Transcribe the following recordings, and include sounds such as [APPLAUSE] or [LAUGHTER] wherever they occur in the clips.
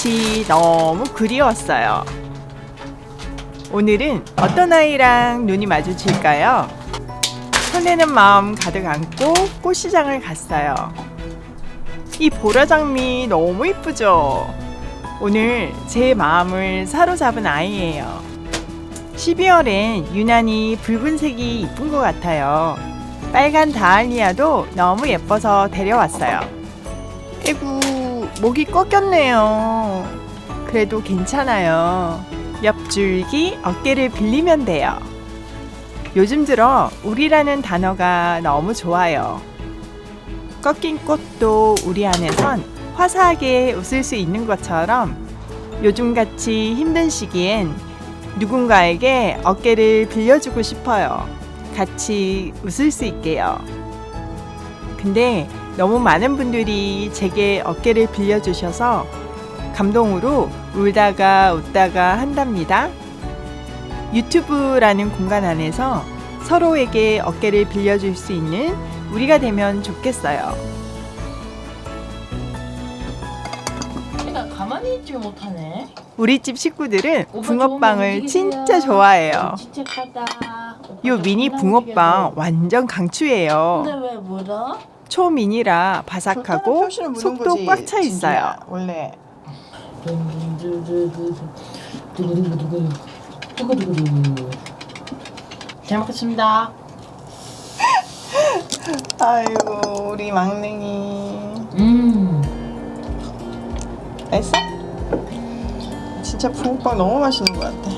꽃이 너무 그리웠어요. 오늘은 어떤 아이랑 눈이 마주칠까요? 설레는 마음 가득 안고 꽃시장을 갔어요. 이 보라장미 너무 이쁘죠? 오늘 제 마음을 사로잡은 아이예요. 12월엔 유난히 붉은색이 이쁜 것 같아요. 빨간 다알리아도 너무 예뻐서 데려왔어요. 에구, 목이 꺾였네요. 그래도 괜찮아요. 옆줄기 어깨를 빌리면 돼요. 요즘 들어 우리라는 단어가 너무 좋아요. 꺾인 꽃도 우리 안에선 화사하게 웃을 수 있는 것처럼 요즘같이 힘든 시기엔 누군가에게 어깨를 빌려주고 싶어요. 같이 웃을 수 있게요. 근데 너무 많은 분들이 제게 어깨를 빌려주셔서 감동으로 울다가 웃다가 한답니다. 유튜브라는 공간 안에서 서로에게 어깨를 빌려줄 수 있는 우리가 되면 좋겠어요. 얘가 가만히 있지 못하네. 우리 집 식구들은 붕어빵을 진짜. 좋아해요. 칙칙하다. 요 미니 붕어빵 완전 강추예요. 근데 왜 물어? 초미니라 바삭하고 속도 꽉 차 있어요. 원래. 잘 먹겠습니다. [LAUGHS] 아이고 우리 막냉이 음. 맛있어? 진짜 붕어빵 너무 맛있는 것 같아.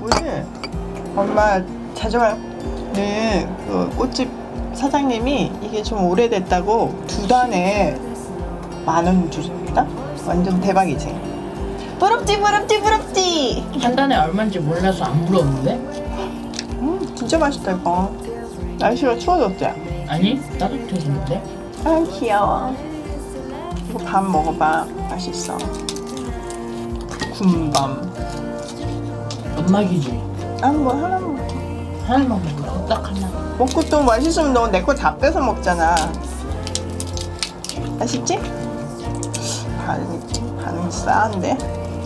오늘 엄마 자주 가는 그 꽃집 사장님이 이게 좀 오래됐다고 두 단에 만 원 주십니다. 완전 대박이지. 부럽지 부럽지 부럽지. 한 단에 얼마인지 몰라서 안 물었는데? 음 진짜 맛있다 이거. 날씨가 추워졌지? 아니 따뜻해지는데? 아 귀여워. 이거 밥 먹어봐. 맛있어. 군밤. 엄마기지. 아뭐 하나 먹어. 하나만 먹어. 딱 하나. 먹고 또 맛있으면 너 내 거 다 뺏어 먹잖아. 맛있지? 반응 반응 싸한데?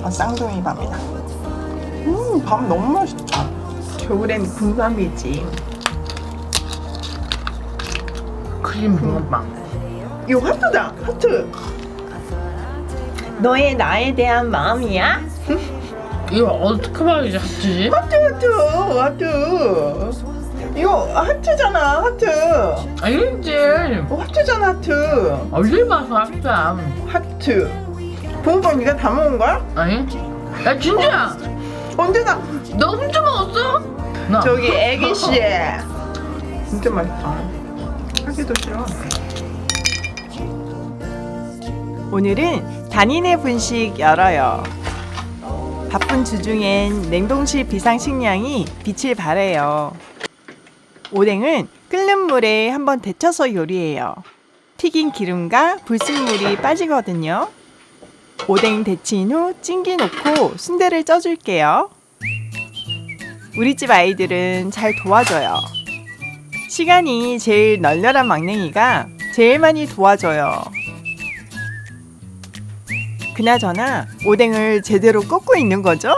아, 쌍둥이 밥이다. 음, 밥 너무 맛있다. 겨울엔 군밤이지. 크림 붕어빵. 이거 하트다. 하트. 너의 나에 대한 마음이야? [LAUGHS] 이거 어떻게 말이지 하트지? 하트 하트 하트. 이거 하트잖아 하트. 아니지. 어, 하트잖아 하트. 어딜 봐서 하트야. 하트. 붕어빵 네가 다 먹은 거야? 아니? 야 진주야. 언제나 너 엄청 먹었어? 나. 저기 애기 [LAUGHS] 씨. 진짜 맛있다. 하기도 싫어. 오늘은 단인의 분식 열어요. 바쁜 주중엔 냉동실 비상식량이 빛을 발해요. 오뎅은 끓는 물에 한번 데쳐서 요리해요. 튀긴 기름과 불순물이 빠지거든요. 오뎅 데친 후 찜기 놓고 순대를 쪄줄게요. 우리 집 아이들은 잘 도와줘요. 시간이 제일 널널한 막냉이가 제일 많이 도와줘요. 그나저나 오뎅을 제대로 꽂고 있는 거죠?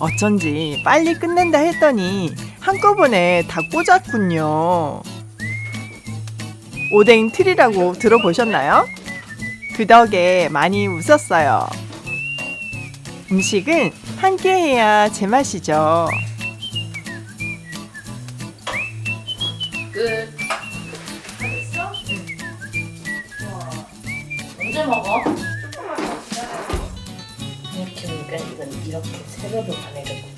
어쩐지 빨리 끝낸다 했더니 한꺼번에 다 꽂았군요. 오뎅 틀이라고 들어보셨나요? 그 덕에 많이 웃었어요. 음식은 함께 해야 제맛이죠. 끝. 언제 먹어? 이렇게 보니까 이건 이렇게 세로로 반해갖고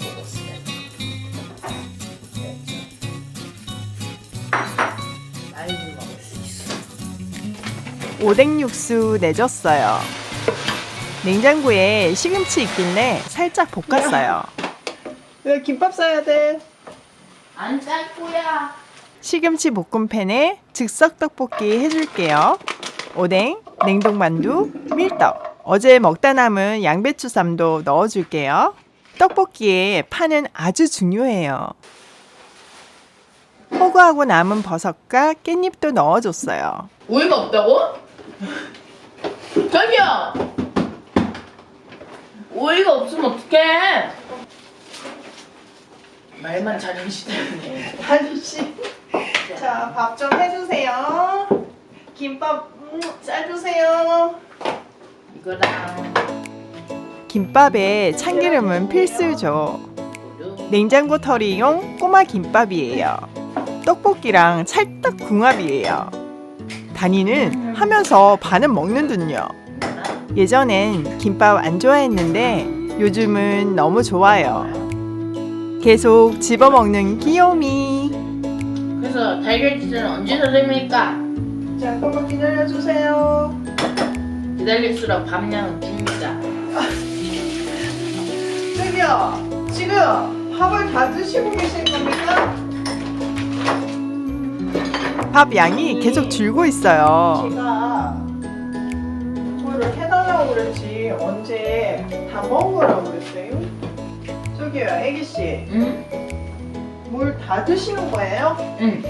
오뎅 육수 내줬어요. 냉장고에 시금치 있길래 살짝 볶았어요. 야, 김밥 싸야 돼. 안 짤 거야. 시금치 볶음팬에 즉석 떡볶이 해줄게요. 오뎅, 냉동만두, 밀떡. 어제 먹다 남은 양배추쌈도 넣어줄게요. 떡볶이에 파는 아주 중요해요. 호구하고 남은 버섯과 깻잎도 넣어줬어요. 오이가 없다고? 저기요! 오이가 없으면 어떡해! 말만 잘하시다네. 아저씨. 자, 밥 좀 해주세요. 김밥 음, 싸주세요. 이거랑 김밥에 참기름은 필수죠. 냉장고 털이용 꼬마 김밥이에요. 떡볶이랑 찰떡궁합이에요. 다니는 하면서 반은 먹는군요. 예전엔 김밥 안 좋아했는데 요즘은 너무 좋아요. 계속 집어먹는 귀요미. 그래서 달걀치즈는 언제 사됩니까? 자, 조금 기다려주세요. 기다릴수록 밥량은 줍니다. 저기요, 지금 밥을 다 드시고 계신 겁니까? 밥 양이 계속 줄고 있어요. 제가 그거를 해달라고 그랬지 언제 다 먹으라고 그랬어요? 저기요, 애기씨, 응? 물다 드시는 거예요? 응.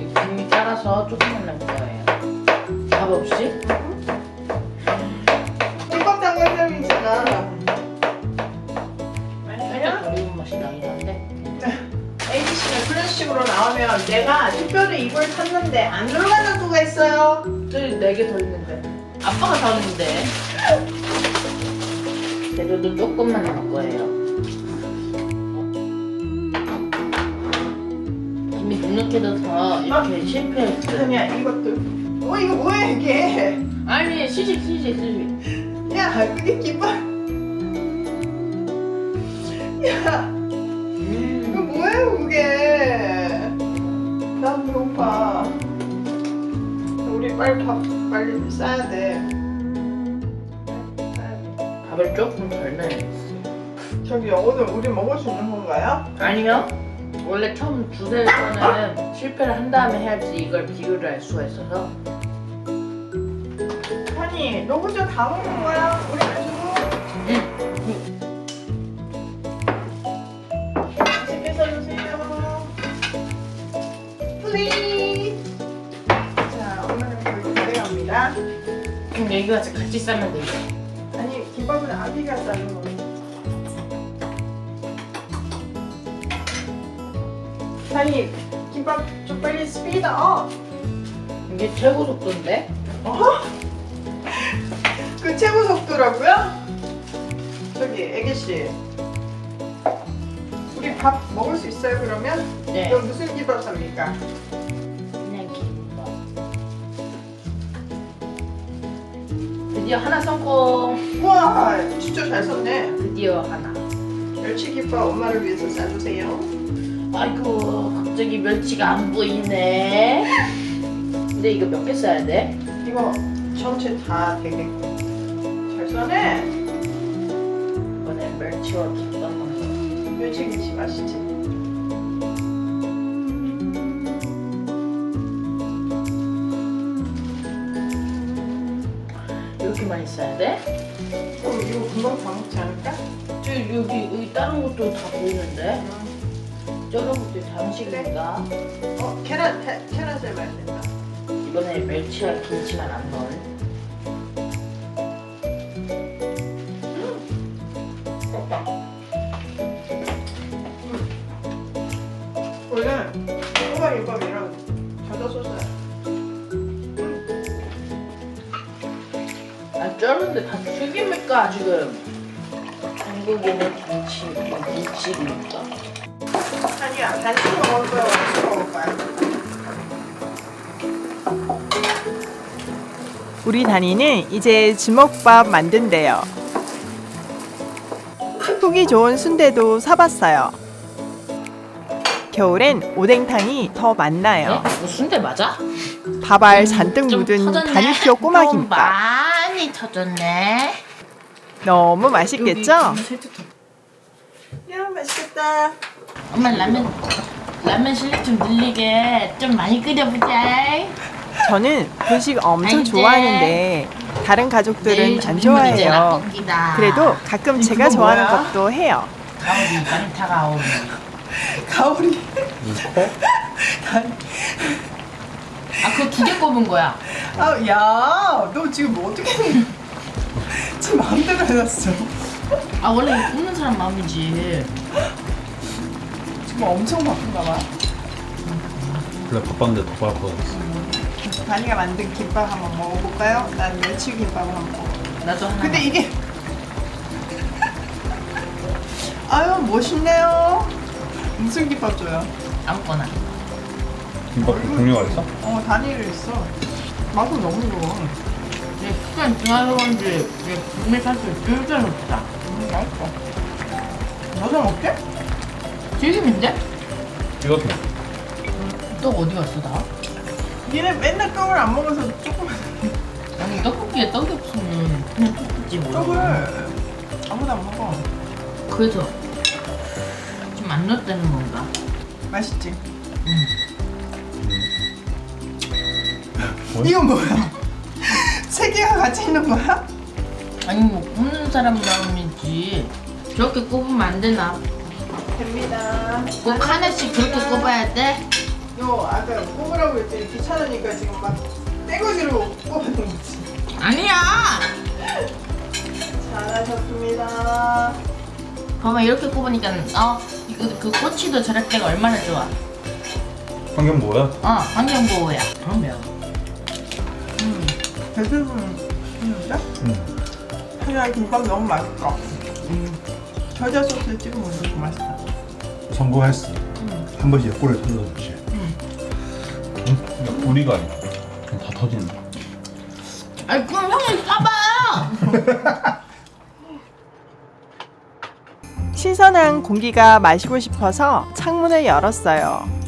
이 김이 작아서 조금만 넣을 거예요. 밥 없이? 김밥 장관님이잖아. 식으로 나오면 내가 특별히 이걸 샀는데 안 들어가는 수가 있어요. 네개 더 있는데. 아빠가 사왔는데. 재료도 조금만 넣을 거예요. 김이 눅눅해져서 이렇게 실패했어요. 아니야, 이것도. 어, 이거 뭐야, 이게? 아니 시식 시식 시식. 야, 그게 김밥. 야, 이거 음. 뭐예요, 그게? 난 배고파. 우리 빨리 밥 빨리 싸야 돼. 밥을 조금 덜 넣어야겠어요. 저기 오늘 우리 먹을 수 있는 건가요? 아니요. 원래 처음 두세 번은 실패를 한 다음에 해야지 이걸 비교를 할 수가 있어서 아니, 너 혼자 다 먹는 거야? 우리 플리즈. 자, 오늘은 거의 다 돼갑니다. 그럼 여기 와서 같이 싸면 되죠. 아니, 김밥은 아기가 싸는 거. 아니, 김밥 좀 빨리 스피드 업. 이게 최고 속도인데? 어? 그 최고 속도라고요? 저기 애기 씨, 우리 밥 먹을 수 있어요 그러면? 네. 이거 무슨 김밥 삽니까? 그냥 김밥. 드디어 하나 성공. 우와, 진짜 잘 썼네. 드디어 하나. 멸치 김밥 엄마를 위해서 싸주세요. 아이고 갑자기 멸치가 안 보이네. 근데 이거 몇 개 써야 돼? 이거 전체 다 되게끔 잘 써네. 이번엔 멸치와 김밥 맛있지? 거. 이렇게 많이 써야 돼? 그럼 이거 금방 다 먹지 않을까? 저 여기 여기 다른 것도 다 보이는데? 저런 것도 장식인가? 어, 계란, 해- 계란 삶아야 된다. 이번에 멸치와 김치만 안 넣은. 아 쩌는데 다 튀깁니까 지금? 한국인은 김치, 김치입니까? 아니야 단식 먹을 거야 완식 먹을 거야 우리 다니는 이제 주먹밥 만든대요. 속이 좋은 순대도 사봤어요. 겨울엔 오뎅탕이 더 맛나요. 네? 순대 맞아? 밥알 잔뜩 좀 묻은. 다니표 꼬마 좀 김밥. 많이 터졌네. 너무 맛있겠죠? 야 맛있겠다 엄마 라면 라면 실력 좀 늘리게 좀 많이 끓여보자. 저는 분식 엄청 아이제 좋아하는데 다른 가족들은 내일 안 점심은 이제 좋아해요. 라볶이다. 그래도 가끔 제가 그건 좋아하는 뭐야? 것도 해요. 가오리 많다가 가오리. 가오리 [LAUGHS] 아 그거 두 개 꼽은 거야. 아, 야, 너 지금 뭐 어떻게 [LAUGHS] 지금 마음대로 해놨어. 아 원래 이거 굽는 사람 마음이지. 지금 엄청 바쁜가 봐. 원래 바빴는데 더 바빠졌어. 다니가 만든 김밥 한번 먹어볼까요? 난 멸치 김밥 한번 먹어. 나도 하나. 근데 이게 [LAUGHS] 아유 멋있네요. 무슨 김밥 줘요? 아무거나. 김밥 종류가 있어? 어 단위를 있어. 맛은 너무 좋아. 이게 시간 지나서 그런지 이게 국물 살수 진짜 좋다. 음, 맛있어. 너도 먹게? 튀김인데? 이것도 또 어디 갔어 나? 얘네 맨날 떡을 안 먹어서 조금 아니 떡볶이에 떡이 없으면 그냥 떡볶이 뭐. 떡을 아무나 안 먹어. 그래서 좀안 넣었다는 건가? 맛있지? 뭐 이건 뭐야? [LAUGHS] 세 개가 같이 있는 거야? 아니 뭐 굽는 사람 마음이지. 저렇게 꼽으면 안 되나? 됩니다. 꼭 하나씩 그렇게 꼽아야 돼? 요 아까 꼽으라고 했더니 귀찮으니까 지금 막 떼거지로 꼽아놓은 거지. 아니야. 잘하셨습니다. 봐봐 이렇게 꼽으니까 어 이거 그 꼬치도 저럴 때가 얼마나 좋아. 환경 뭐야? 어 환경 보호야. 그러면. 진짜? 응. 하얀 김밥 너무 맛있다. 음. 겨자 소스에 찍어 먹는 것도 맛있다. 성공했어. 음. 한 번씩 옆구리에 터져줬지. 음. 뿌리가 아니야. 그냥 다 터진다. 아니 그럼 형이 싸봐. [LAUGHS] 신선한 공기가 마시고 싶어서 창문을 열었어요.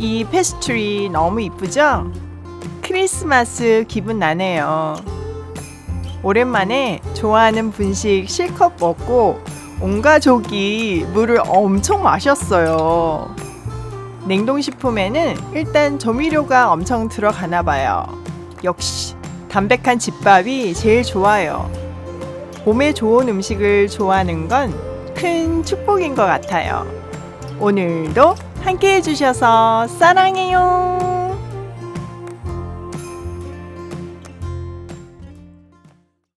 이 페스트리 너무 이쁘죠? 크리스마스 기분 나네요. 오랜만에 좋아하는 분식 실컷 먹고 온 가족이 물을 엄청 마셨어요. 냉동식품에는 일단 조미료가 엄청 들어가나 봐요. 역시 담백한 집밥이 제일 좋아요. 몸에 좋은 음식을 좋아하는 건 큰 축복인 것 같아요. 오늘도 함께 해주셔서 사랑해요.